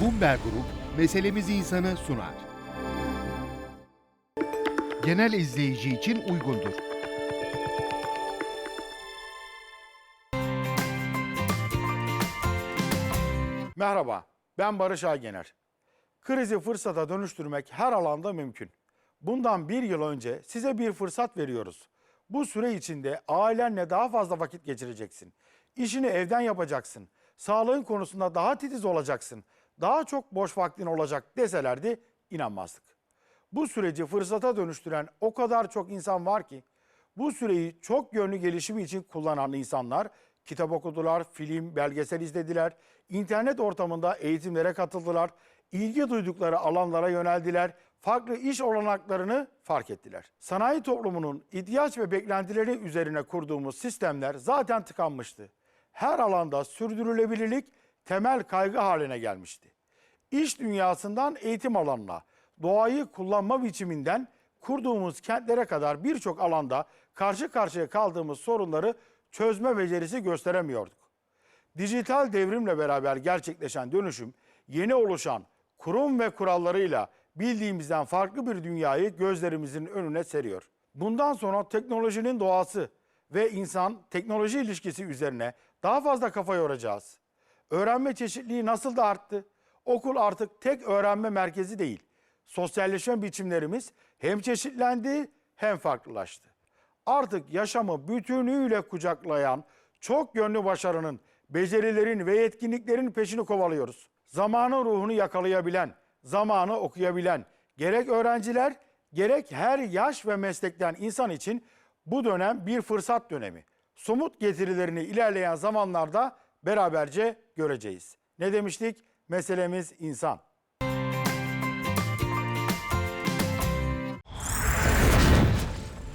Bumber Grup meselemizi insanı sunar. Genel izleyici için uygundur. Merhaba, ben Barış Aygener. Krizi fırsata dönüştürmek her alanda mümkün. Bundan bir yıl önce size bir fırsat veriyoruz. Bu süre içinde ailenle daha fazla vakit geçireceksin. İşini evden yapacaksın. Sağlığın konusunda daha titiz olacaksın. Daha çok boş vaktin olacak deselerdi inanmazdık. Bu süreci fırsata dönüştüren o kadar çok insan var ki bu süreyi çok yönlü gelişimi için kullanan insanlar kitap okudular, film, belgesel izlediler, internet ortamında eğitimlere katıldılar, ilgi duydukları alanlara yöneldiler, farklı iş olanaklarını fark ettiler. Sanayi toplumunun ihtiyaç ve beklentileri üzerine kurduğumuz sistemler zaten tıkanmıştı. Her alanda sürdürülebilirlik temel kaygı haline gelmişti. İş dünyasından eğitim alanına, doğayı kullanma biçiminden kurduğumuz kentlere kadar birçok alanda karşı karşıya kaldığımız sorunları çözme becerisi gösteremiyorduk. Dijital devrimle beraber gerçekleşen dönüşüm yeni oluşan kurum ve kurallarıyla bildiğimizden farklı bir dünyayı gözlerimizin önüne seriyor. Bundan sonra teknolojinin doğası ve insan teknoloji ilişkisi üzerine daha fazla kafa yoracağız. Öğrenme çeşitliliği nasıl da arttı? Okul artık tek öğrenme merkezi değil. Sosyalleşme biçimlerimiz hem çeşitlendi hem farklılaştı. Artık yaşamı bütünüyle kucaklayan çok yönlü başarının, becerilerin ve yetkinliklerin peşini kovalıyoruz. Zamanın ruhunu yakalayabilen, zamanı okuyabilen gerek öğrenciler gerek her yaş ve meslekten insan için bu dönem bir fırsat dönemi. Somut getirilerini ilerleyen zamanlarda beraberce göreceğiz. Ne demiştik? Meselemiz insan.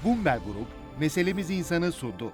Bumber Grup meselemizi insanı sundu.